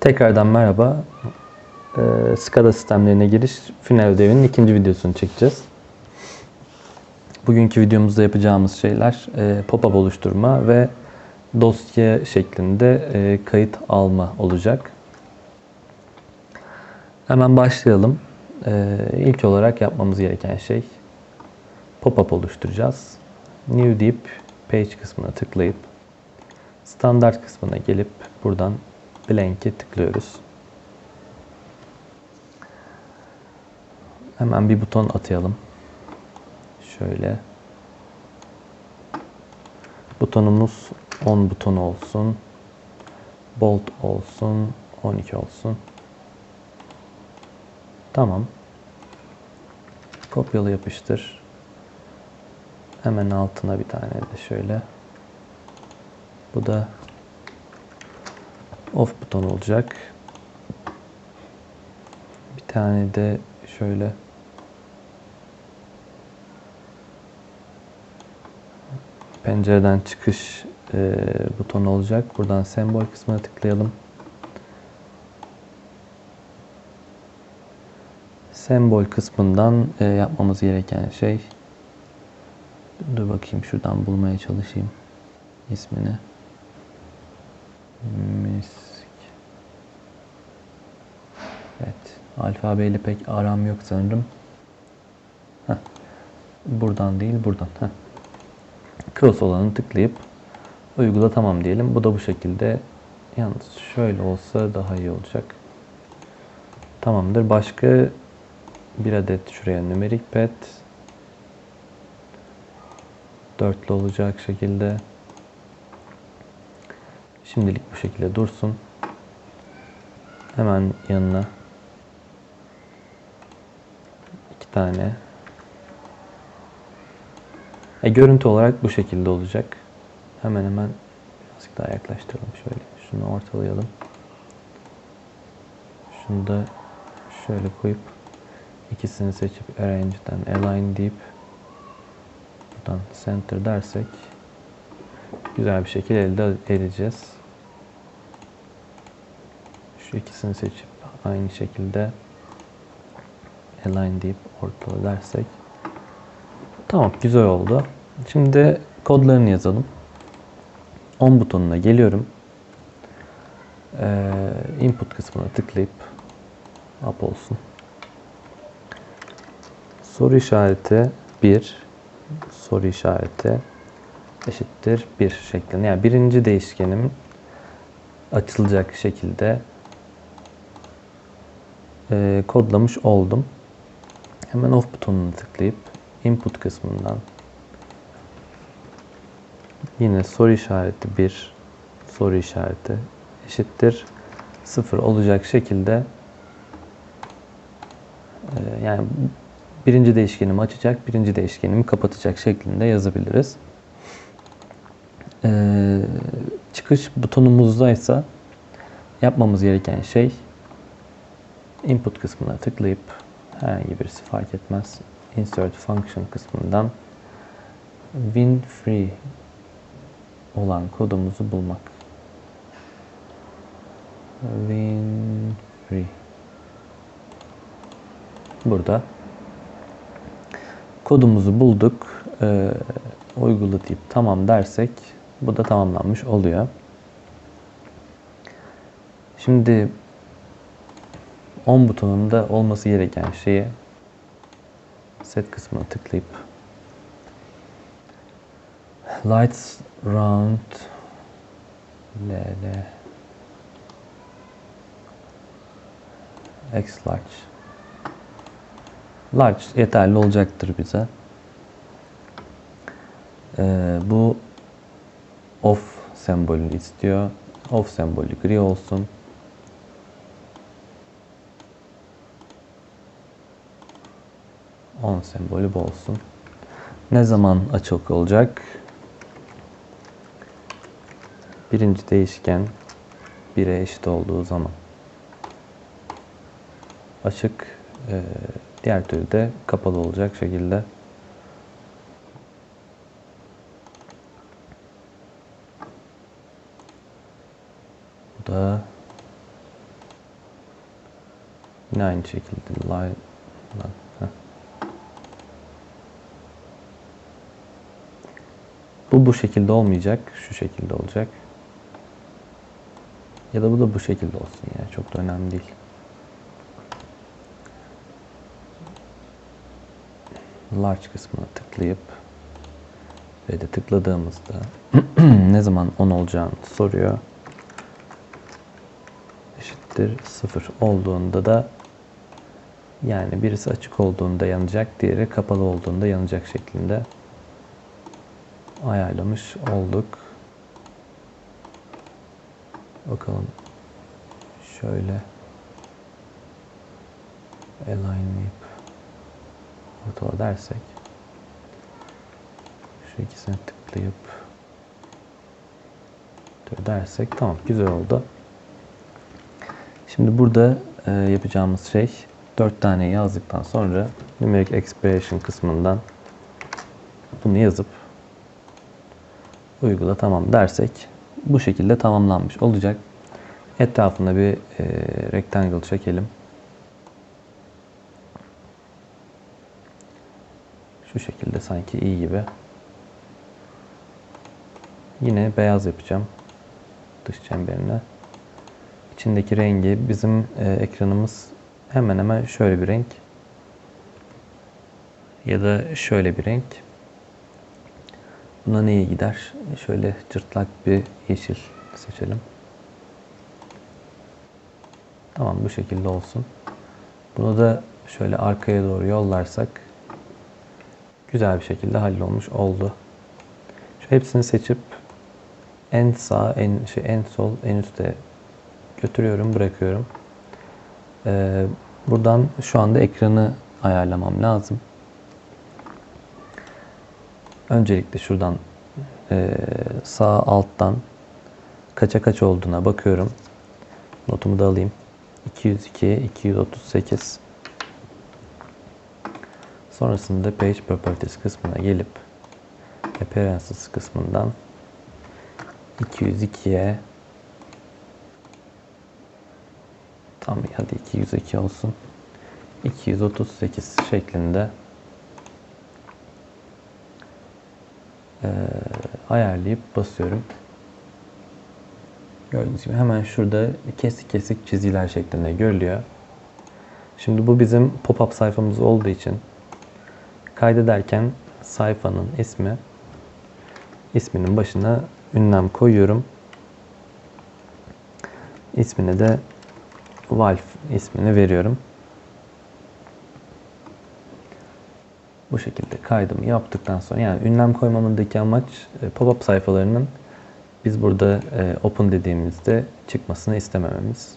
Tekrardan merhaba. Ee, SCADA sistemlerine giriş final ödevinin ikinci videosunu çekeceğiz. Bugünkü videomuzda yapacağımız şeyler e, pop-up oluşturma ve dosya şeklinde e, kayıt alma olacak. Hemen başlayalım. E, ilk olarak yapmamız gereken şey pop-up oluşturacağız. New deyip page kısmına tıklayıp standart kısmına gelip buradan blank'e tıklıyoruz. Hemen bir buton atayalım. Şöyle. Butonumuz 10 buton olsun. Bold olsun. 12 olsun. Tamam. Kopyala yapıştır. Hemen altına bir tane de şöyle. Bu da off buton olacak. Bir tane de şöyle pencereden çıkış e, butonu olacak. Buradan sembol kısmına tıklayalım. Sembol kısmından e, yapmamız gereken şey dur bakayım şuradan bulmaya çalışayım ismini. Misk. Evet. Alfabeyle pek aram yok sanırım. Heh. Buradan değil buradan. Heh. Cross olanı tıklayıp uygula tamam diyelim. Bu da bu şekilde yalnız şöyle olsa daha iyi olacak. Tamamdır. Başka bir adet şuraya numerik pad dörtlü olacak şekilde Şimdilik bu şekilde dursun. Hemen yanına iki tane e, görüntü olarak bu şekilde olacak. Hemen hemen birazcık daha yaklaştıralım şöyle. Şunu ortalayalım. Şunu da şöyle koyup ikisini seçip arrange'den align deyip buradan center dersek güzel bir şekilde elde edeceğiz. Şu ikisini seçip aynı şekilde align deyip ortala dersek tamam güzel oldu. Şimdi kodlarını yazalım. 10 butonuna geliyorum. Ee, input kısmına tıklayıp up olsun. Soru işareti 1 soru işareti eşittir 1 şeklinde. Yani birinci değişkenim açılacak şekilde e, kodlamış oldum. Hemen off butonuna tıklayıp input kısmından yine soru işareti 1 soru işareti eşittir 0 olacak şekilde e, yani birinci değişkenimi açacak, birinci değişkenimi kapatacak şeklinde yazabiliriz. Ee, çıkış butonumuzda ise yapmamız gereken şey input kısmına tıklayıp herhangi birisi fark etmez insert function kısmından win free olan kodumuzu bulmak. Win free. Burada kodumuzu bulduk. Ee, uygula deyip tamam dersek bu da tamamlanmış oluyor. Şimdi 10 butonunda olması gereken şeyi set kısmına tıklayıp lights round ll x large large yeterli olacaktır bize. Ee, bu off sembolünü istiyor. Off sembolü gri olsun. On sembolü bu olsun. Ne zaman açık olacak? Birinci değişken 1'e eşit olduğu zaman. Açık, e, diğer türlü de kapalı olacak şekilde Bu da Yine aynı şekilde line heh. Bu bu şekilde olmayacak. Şu şekilde olacak. Ya da bu da bu şekilde olsun ya. Çok da önemli değil. Large kısmına tıklayıp ve de tıkladığımızda ne zaman 10 olacağını soruyor. Eşittir 0 olduğunda da yani birisi açık olduğunda yanacak, diğeri kapalı olduğunda yanacak şeklinde ayarlamış olduk. Bakalım şöyle alignlayıp ortala dersek şu ikisine tıklayıp dersek tamam güzel oldu. Şimdi burada e, yapacağımız şey 4 tane yazdıktan sonra numeric expression kısmından bunu yazıp uygula tamam dersek bu şekilde tamamlanmış olacak. Etrafına bir e, rectangle çekelim. Şu şekilde sanki iyi gibi. Yine beyaz yapacağım. Dış çemberine. İçindeki rengi bizim e, ekranımız hemen hemen şöyle bir renk. Ya da şöyle bir renk. Buna neye gider? Şöyle cırtlak bir yeşil seçelim. Tamam bu şekilde olsun. Bunu da şöyle arkaya doğru yollarsak güzel bir şekilde hallolmuş oldu. Şu hepsini seçip en sağ, en şey en sol, en üstte götürüyorum, bırakıyorum. Ee, buradan şu anda ekranı ayarlamam lazım. Öncelikle şuradan e, sağ alttan kaça kaç olduğuna bakıyorum. Notumu da alayım. 202, 238. Sonrasında Page Properties kısmına gelip Appearances kısmından 202'ye tam hadi 202 olsun. 238 şeklinde e, ayarlayıp basıyorum. Gördüğünüz gibi hemen şurada kesik kesik çizgiler şeklinde görülüyor. Şimdi bu bizim pop-up sayfamız olduğu için kaydederken sayfanın ismi isminin başına ünlem koyuyorum. İsmine de Valve ismini veriyorum. Bu şekilde kaydımı yaptıktan sonra yani ünlem koymamındaki amaç e, pop-up sayfalarının biz burada e, open dediğimizde çıkmasını istemememiz.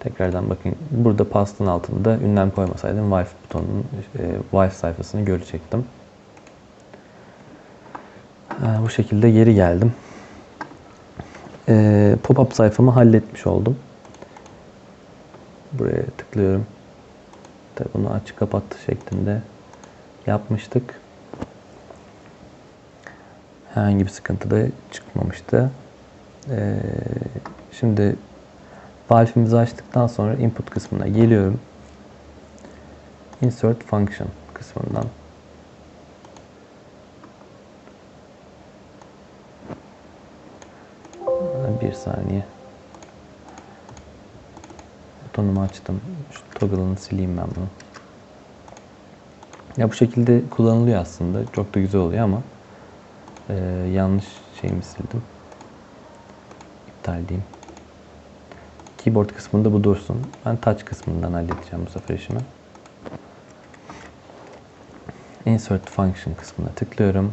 Tekrardan bakın burada pastın altında ünlem koymasaydım Vive butonunun e, Vive sayfasını görecektim. Bu şekilde geri geldim. Pop-up sayfamı halletmiş oldum. Buraya tıklıyorum. Tabii bunu aç kapat şeklinde yapmıştık. Herhangi bir sıkıntı da çıkmamıştı. Ee, şimdi Valve'imizi açtıktan sonra input kısmına geliyorum. Insert function kısmından bir saniye butonumu açtım. Şu toggle'ını sileyim ben bunu. Ya bu şekilde kullanılıyor aslında. Çok da güzel oluyor ama e, yanlış şeyimi sildim. İptal diyeyim. Keyboard kısmında bu dursun. Ben touch kısmından halledeceğim bu sefer işimi. Insert function kısmına tıklıyorum.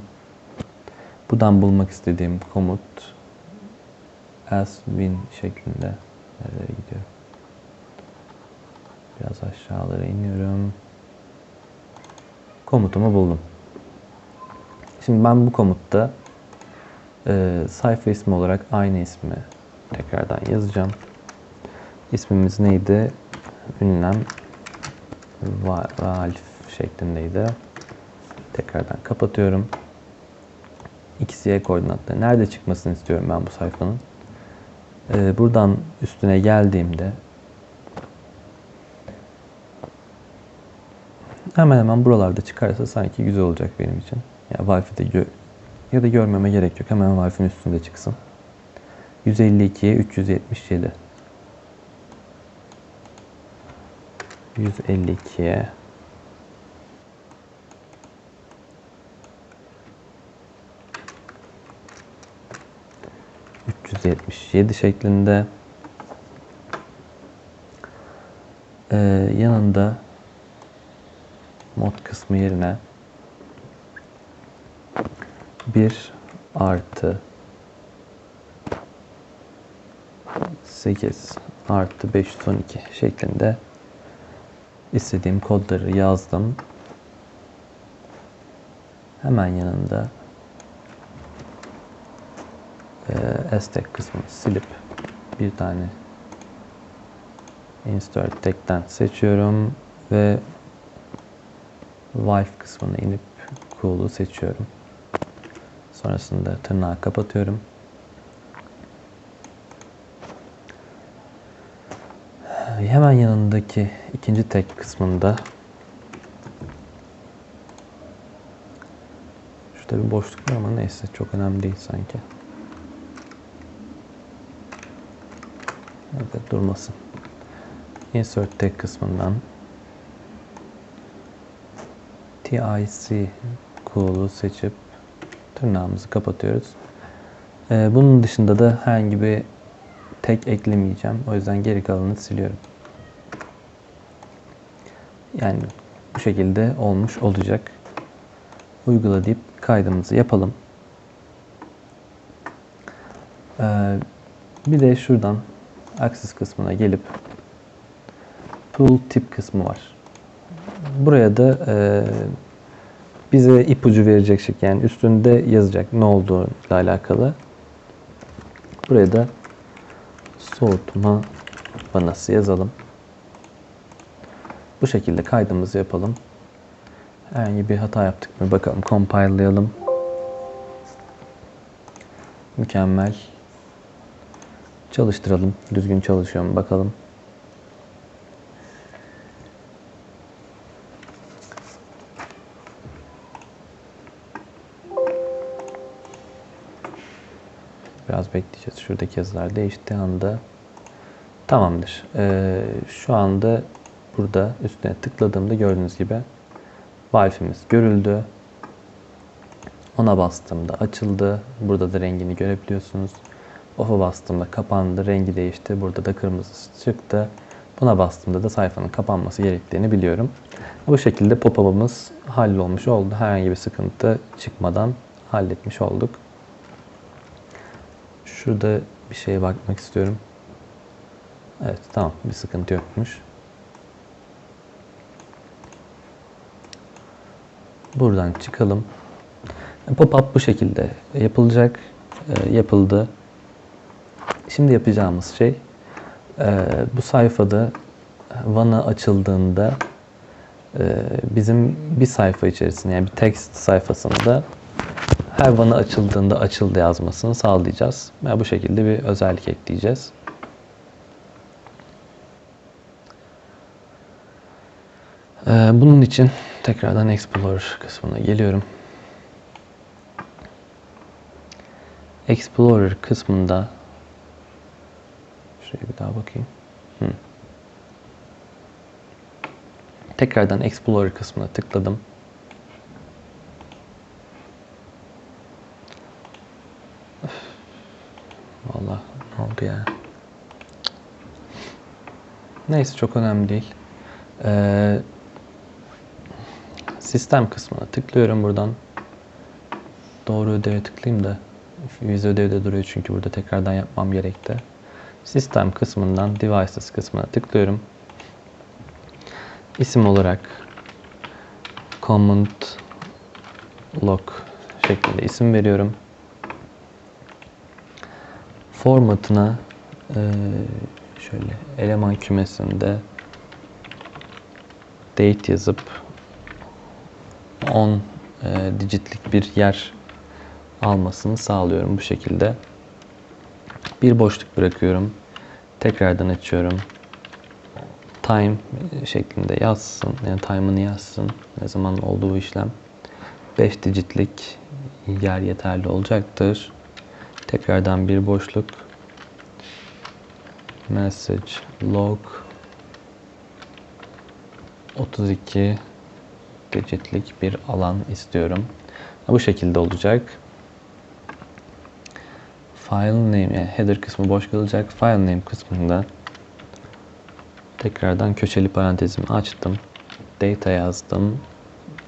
Buradan bulmak istediğim komut as win şeklinde nereye gidiyor? Biraz aşağılara iniyorum. Komutumu buldum. Şimdi ben bu komutta e, sayfa ismi olarak aynı ismi tekrardan yazacağım. İsmimiz neydi? Ünlem Valf şeklindeydi. Tekrardan kapatıyorum. XY koordinatları nerede çıkmasını istiyorum ben bu sayfanın. Ee, buradan üstüne geldiğimde hemen hemen buralarda çıkarsa sanki güzel olacak benim için. Ya Wi-Fi'de gö ya da görmeme gerek yok. Hemen Wi-Fi'nin üstünde çıksın. 152'ye 377. 152'ye 377 şeklinde Ee, yanında mod kısmı yerine 1 artı 8 artı 512 şeklinde istediğim kodları yazdım. Hemen yanında e, STEC kısmını silip bir tane insert tag'ten seçiyorum ve wife kısmına inip cool'u seçiyorum. Sonrasında tırnağı kapatıyorum. Hemen yanındaki ikinci tag kısmında şurada bir boşluk var ama neyse çok önemli değil sanki. Evet durmasın. Insert tag kısmından TIC cool'u seçip tırnağımızı kapatıyoruz. Ee, bunun dışında da herhangi bir tag eklemeyeceğim. O yüzden geri kalanını siliyorum. Yani bu şekilde olmuş olacak. Uygula deyip kaydımızı yapalım. Ee, bir de şuradan Axis kısmına gelip Tool tip kısmı var. Buraya da e, bize ipucu verecek şekilde yani üstünde yazacak ne olduğuyla alakalı. Buraya da soğutma vanası yazalım. Bu şekilde kaydımızı yapalım. Herhangi bir hata yaptık mı bakalım compile'layalım. Mükemmel. Çalıştıralım. Düzgün çalışıyor mu bakalım. Bekleyeceğiz. Şuradaki yazılar değiştiği anda tamamdır. Ee, şu anda burada üstüne tıkladığımda gördüğünüz gibi Wi-Fi'miz görüldü. Ona bastığımda açıldı. Burada da rengini görebiliyorsunuz. Off'a bastığımda kapandı. Rengi değişti. Burada da kırmızı çıktı. Buna bastığımda da sayfanın kapanması gerektiğini biliyorum. Bu şekilde pop-up'ımız hallolmuş oldu. Herhangi bir sıkıntı çıkmadan halletmiş olduk. Şurada bir şeye bakmak istiyorum. Evet tamam bir sıkıntı yokmuş. Buradan çıkalım. Pop-up bu şekilde yapılacak. E, yapıldı. Şimdi yapacağımız şey e, bu sayfada vana açıldığında e, bizim bir sayfa içerisinde yani bir text sayfasında her vana açıldığında açıldı yazmasını sağlayacağız. Ve bu şekilde bir özellik ekleyeceğiz. Ee, bunun için tekrardan Explorer kısmına geliyorum. Explorer kısmında şuraya bir daha bakayım. Hı. Tekrardan Explorer kısmına tıkladım. Vallahi ne oldu ya? Neyse çok önemli değil. Ee, sistem kısmına tıklıyorum buradan. Doğru ödeve tıklayayım da vize ödevde duruyor çünkü burada tekrardan yapmam gerekti. Sistem kısmından devices kısmına tıklıyorum. İsim olarak command lock şeklinde isim veriyorum. Formatına e, şöyle eleman kümesinde date yazıp 10 e, digitlik bir yer almasını sağlıyorum bu şekilde. Bir boşluk bırakıyorum. Tekrardan açıyorum. time şeklinde yazsın. Yani time'ını yazsın. Ne zaman olduğu işlem. 5 digitlik yer yeterli olacaktır. Tekrardan bir boşluk. Message log 32 digitlik bir alan istiyorum. Bu şekilde olacak. File name yani header kısmı boş kalacak. File name kısmında tekrardan köşeli parantezimi açtım. Data yazdım.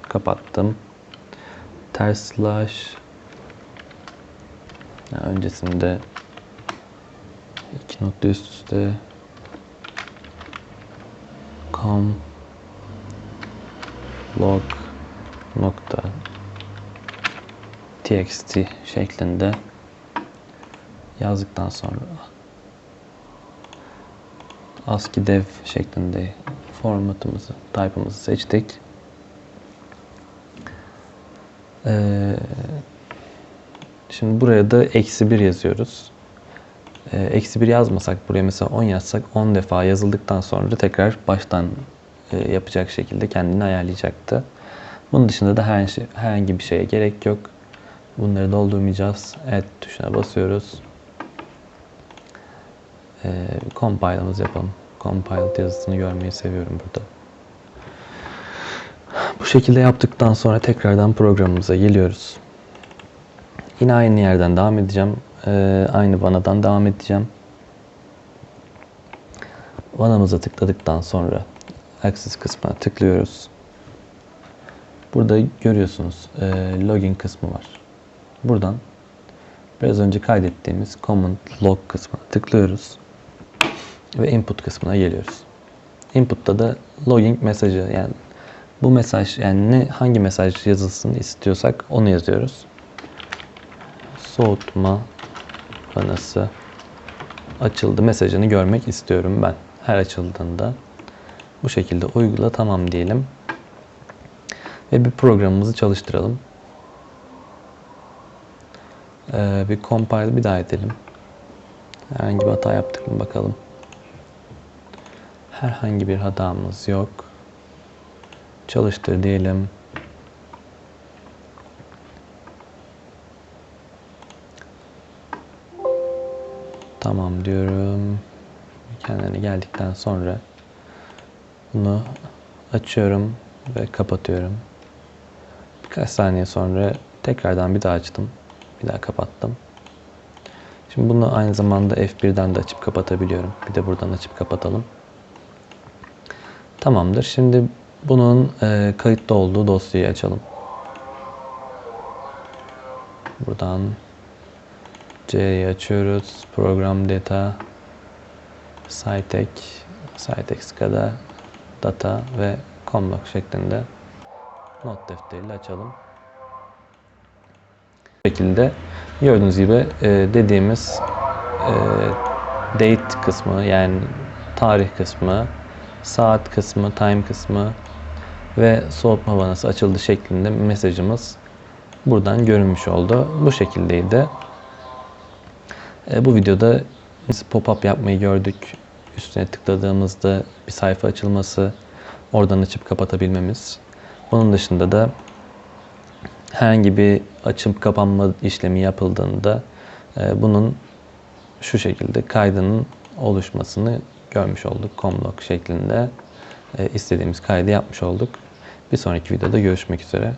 Kapattım. Ters slash yani öncesinde iki nokta üst üste. Com. Log. Nokta. Txt şeklinde. Yazdıktan sonra. ASCII dev şeklinde formatımızı, type'ımızı seçtik. Ee, şimdi buraya da eksi 1 yazıyoruz. Ee, eksi 1 yazmasak buraya mesela 10 yazsak 10 defa yazıldıktan sonra tekrar baştan e, yapacak şekilde kendini ayarlayacaktı. Bunun dışında da her şey, herhangi bir şeye gerek yok. Bunları doldurmayacağız. Add tuşuna basıyoruz. Ee, compile'ımızı yapalım. Compiled yazısını görmeyi seviyorum burada. Bu şekilde yaptıktan sonra tekrardan programımıza geliyoruz. Yine aynı yerden devam edeceğim. Ee, aynı vanadan devam edeceğim. Vanamıza tıkladıktan sonra Access kısmına tıklıyoruz. Burada görüyorsunuz e, login kısmı var. Buradan biraz önce kaydettiğimiz command log kısmına tıklıyoruz ve input kısmına geliyoruz. Input'ta da logging mesajı yani bu mesaj yani ne hangi mesaj yazılsın istiyorsak onu yazıyoruz. Soğutma vanası açıldı mesajını görmek istiyorum ben. Her açıldığında bu şekilde uygula tamam diyelim. Ve bir programımızı çalıştıralım. Ee, bir compile bir daha edelim. Herhangi bir hata yaptık mı bakalım. Herhangi bir hatamız yok. Çalıştır diyelim. Tamam diyorum. Kendine geldikten sonra bunu açıyorum ve kapatıyorum. Birkaç saniye sonra tekrardan bir daha açtım. Bir daha kapattım. Şimdi bunu aynı zamanda F1'den de açıp kapatabiliyorum. Bir de buradan açıp kapatalım. Tamamdır. Şimdi bunun e, kayıtlı olduğu dosyayı açalım. Buradan C'yi açıyoruz. Program data Cytek Cytexca'da data ve comlog şeklinde not defteriyle açalım. Bu şekilde gördüğünüz gibi e, dediğimiz e, date kısmı yani tarih kısmı, saat kısmı, time kısmı ve soğutma vanası açıldı şeklinde mesajımız buradan görünmüş oldu. Bu şekildeydi. E, bu videoda pop-up yapmayı gördük. Üstüne tıkladığımızda bir sayfa açılması, oradan açıp kapatabilmemiz. Onun dışında da herhangi bir açıp kapanma işlemi yapıldığında e, bunun şu şekilde kaydının oluşmasını görmüş olduk. Comlog şeklinde e, istediğimiz kaydı yapmış olduk. Bir sonraki videoda görüşmek üzere.